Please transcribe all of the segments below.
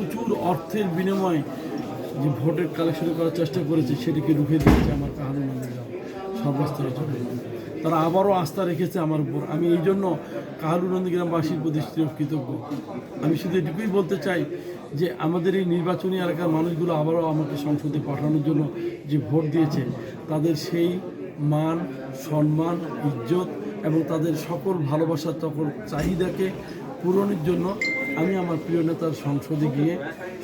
প্রচুর অর্থের বিনিময়ে যে ভোটের কালেকশন করার চেষ্টা করেছে, সেটিকে রুখে দিয়েছে আমার কাহারু নন্দীগ্রাম সর্বস্তরের জন্য তারা আবারও আস্থা রেখেছে আমার উপর। আমি এই জন্য কাহারু নন্দীগ্রামবাসীর প্রতি কৃতজ্ঞ। আমি শুধু এটুকুই বলতে চাই যে, আমাদের এই নির্বাচনী এলাকার মানুষগুলো আবারও আমাকে সংসদে পাঠানোর জন্য যে ভোট দিয়েছে, তাদের সেই মান, সম্মান, ইজ্জত এবং তাদের সকল ভালোবাসার সকল চাহিদাকে পূরণের জন্য আমি আমার প্রিয় নেতার সংসদে গিয়ে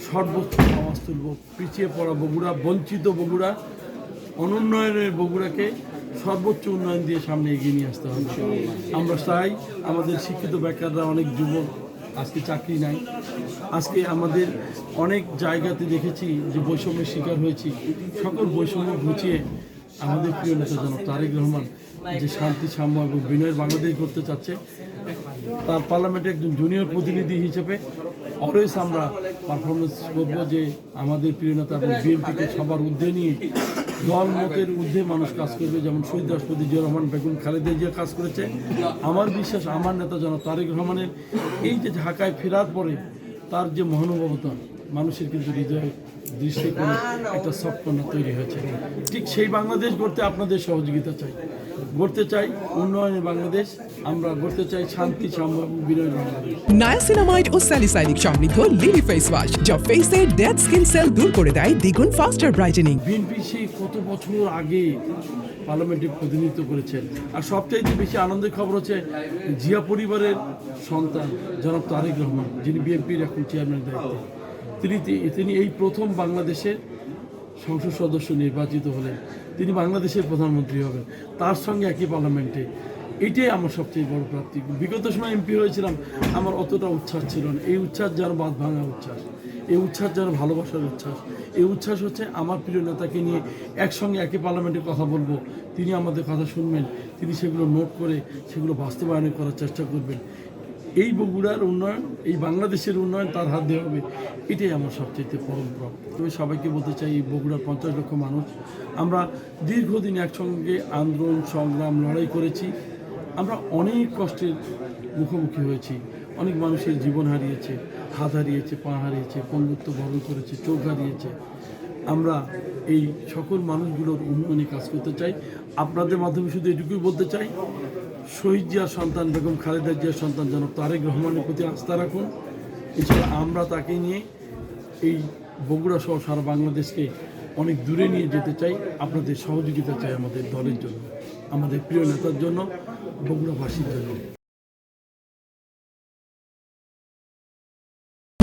সর্বোচ্চ আওয়াজ তুলব। পিছিয়ে পড়া বগুড়া, বঞ্চিত বগুড়া অনুন্নয়নের বগুড়াকে সর্বোচ্চ উন্নয়ন দিয়ে সামনে এগিয়ে নিয়ে আসতে হবে। আমরা চাই আমাদের শিক্ষিত বেকাররা অনেক যুবক, আজকে চাকরি নাই। আজকে আমাদের অনেক জায়গাতে দেখেছি যে বৈষম্যের শিকার হয়েছি। সকল বৈষম্য ঘুচিয়ে আমাদের প্রিয় নেতা জনক তারেক রহমান যে শান্তি, সাম্য এবং বিনয়ের বাংলাদেশ করতে চাচ্ছে, তার পার্লামেন্টে একজন জুনিয়র প্রতিনিধি হিসেবে অলওয়েজ আমরা পারফরমেন্স করব যে আমাদের প্রিয় নেতা এবং বিএনপিকে সবার ঊর্ধ্বে নিয়ে দল মতের ঊর্ধ্বে মানুষ কাজ করবে। যেমন শহীদ রাষ্ট্রপতি জিয়া রহমান, বেগম খালেদা জিয়া কাজ করেছে। আমার বিশ্বাস, আমার নেতা যেন তারেক রহমানের এই যে ঢাকায় ফেরার পরে তার যে মহানুভবতা মানুষের কিন্তু হৃদয়ে দৃষ্টিকোণে একটা সফটকর্নার তৈরি হয়েছে। ঠিক সেই বাংলাদেশ গড়তে আপনাদের সহযোগিতা চাই। গড়তে চাই উন্নয়নের বাংলাদেশ আমরা গড়তে চাই শান্তি সাম্য এবং বিনয়ের বাংলাদেশ। নায়াসিনামাইড ও স্যালিসাইনিক সমৃদ্ধ লিলি ফেস ওয়াশ যা ফেসের ডেড স্কিন সেল দূর করে দেয় দ্বিগুণ ফাস্টার ব্রাইটেনিং। বিএনপি সেই কত বছর আগে পার্লামেন্টে প্রতিনিধিত্ব করেছেন। আর সবচাইতে বেশি আনন্দের খবর হচ্ছে জিয়া পরিবারের সন্তান জনাব তারেক রহমান, যিনি বিএনপির এখন চেয়ারম্যান দায়িত্বে। তিনি তিনি এই প্রথম বাংলাদেশের সংসদ সদস্য নির্বাচিত হলেন। তিনি বাংলাদেশের প্রধানমন্ত্রী হবেন। তার সঙ্গে একই পার্লামেন্টে। এটাই আমার সবচেয়ে বড় প্রাপ্তি। বিগত সময় এমপি হয়েছিলাম, আমার অতটা উচ্ছ্বাস ছিল না। এই উচ্ছ্বাস যেন বাদ ভাঙা উচ্ছ্বাস। এই উচ্ছ্বাস যেন ভালোবাসার উচ্ছ্বাস। এই উচ্ছ্বাস হচ্ছে আমার প্রিয় নেতাকে নিয়ে একসঙ্গে একই পার্লামেন্টে কথা বলব। তিনি আমাদের কথা শুনবেন, তিনি সেগুলো নোট করে সেগুলো বাস্তবায়ন করার চেষ্টা করবেন। এই বগুড়ার উন্নয়ন, এই বাংলাদেশের উন্নয়ন তার হাত দিয়ে হবে। এটাই আমার সবচেয়ে পরম আমি সবাইকে বলতে চাই, এই বগুড়ার পঞ্চাশ লক্ষ মানুষ, আমরা দীর্ঘদিন একসঙ্গে আন্দোলন, সংগ্রাম, লড়াই করেছি। আমরা অনেক কষ্টের মুখোমুখি হয়েছি। অনেক মানুষের জীবন হারিয়েছে হাত হারিয়েছে, পা হারিয়েছে পঙ্গুত্ব বরণ করেছে, চোখ হারিয়েছে। আমরা এই সকল মানুষগুলোর উন্নয়নে কাজ করতে চাই। আপনাদের মাধ্যমে শুধু এটুকুই বলতে চাই, শহীদ জিয়ার সন্তান বেগম খালেদা জিয়ার সন্তান যেন তারেক রহমানের প্রতি আস্থা রাখুন। এছাড়া আমরা তাকে নিয়ে এই বগুড়া সহ সারা বাংলাদেশকে অনেক দূরে নিয়ে যেতে চাই। আপনাদের সহযোগিতা চাই আমাদের দলের জন্য, আমাদের প্রিয় নেতার জন্য, বগুড়াবাসীর জন্য।